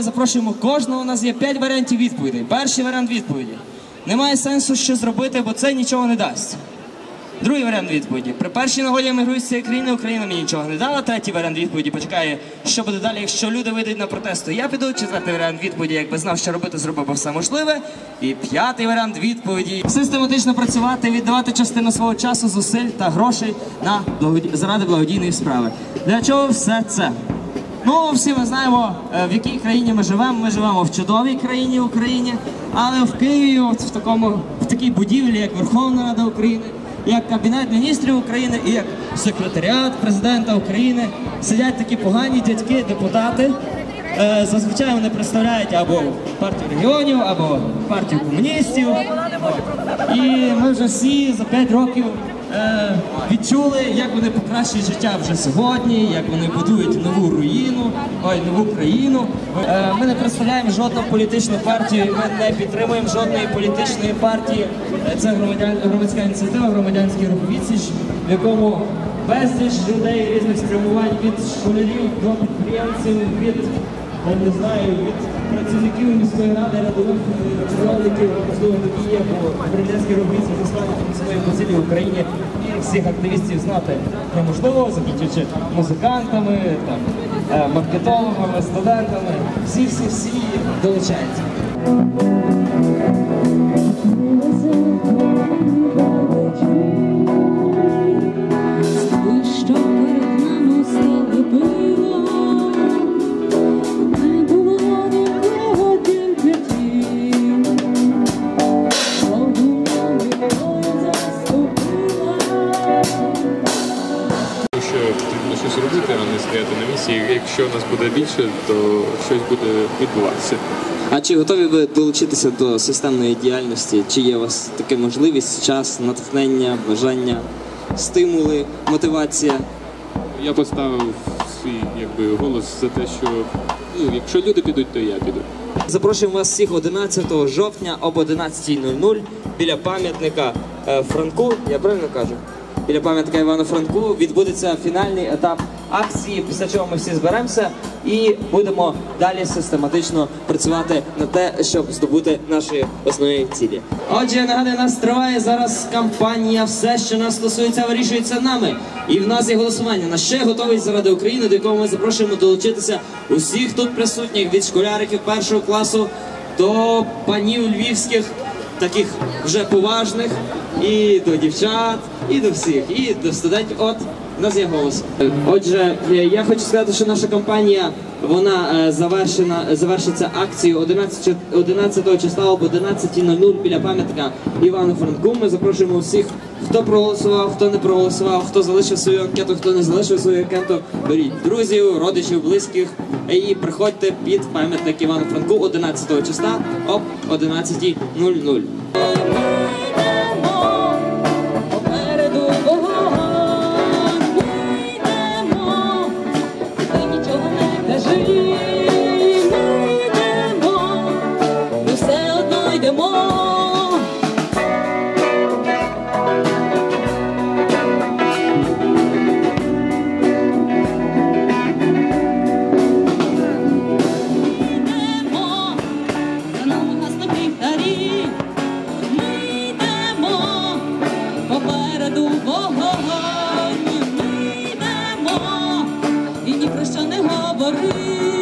запрошуємо кожного. У нас є 5 варіантів відповідей. Перший варіант відповіді. Немає сенсу що зробити, бо це нічого не дасть. Другий варіант відповіді. При першій нагоді емігрую з цієї країни, Україна мені нічого не дала. Третій варіант відповіді почекає, що буде далі, якщо люди вийдуть на протести. Я піду. Четвертий варіант відповіді, якби знав, що робити, зробив би все можливе. І п'ятий варіант відповіді систематично працювати, віддавати частину свого часу, зусиль та грошей на благоді... заради благодійної справи. Для чого все це? Ну, всі ми знаємо, е, в якій країні ми живемо. Ми живемо в чудовій країні Україні, але в Києві, от в такому в такій будівлі, як Верховна Рада України, як Кабінет міністрів України і як секретаріат президента України, сидять такі погані дядьки, депутати. Е, Зазвичай вони представляють або партію регіонів, або партію комуністів. І ми вже всі за 5 років відчули, як вони покращують життя вже сьогодні, як вони будують нову руїну, ой, нову країну. Е, ми не представляємо жодну політичну партію, ми не підтримуємо жодної політичної партії. Е, Це громадська ініціатива, громадянський рух відсіч, в якому безліч людей різних спрямувань від школярів до підприємців, від я не знаю, від працівників міської ради, рядових е, чиновників, можливо, такі є, бо громадянські робіться заслані своєї позиції в Україні і всіх активістів знати неможливо, закінчуючи музикантами, там, е, маркетологами, студентами. Всі, всі, всі долучаються. Якщо нас буде більше, то щось буде відбуватися. А чи готові ви долучитися до системної діяльності? Чи є у вас така можливість, час, натхнення, бажання, стимули, мотивація? Я поставив свій якби голос за те, що ну, якщо люди підуть, то я піду. Запрошуємо вас всіх 11 жовтня об 11.00 біля пам'ятника е, Франку. Я правильно кажу? Біля пам'ятника Івану Франку відбудеться фінальний етап акції, після чого ми всі зберемося і будемо далі систематично працювати на те, щоб здобути наші основні цілі. Отже, я нас триває зараз кампанія. Все, що нас стосується, вирішується нами. І в нас є голосування на ще готовий заради України, до якого ми запрошуємо долучитися усіх тут присутніх від школяриків першого класу до панів львівських, таких вже поважних, і до дівчат, і до всіх, і до студентів. От у нас є голос. Отже, е, я хочу сказати, що наша кампанія вона е, завершена, завершиться акцією 11, 11 числа об 11.00 біля пам'ятника Івану Франку. Ми запрошуємо всіх, хто проголосував, хто не проголосував, хто залишив свою анкету, хто не залишив свою анкету. Беріть друзів, родичів, близьких і приходьте під пам'ятник Івану Франку 11 числа об 11.00. втихарі, ми йдемо попереду вогонь, ми йдемо і ні про що не говори.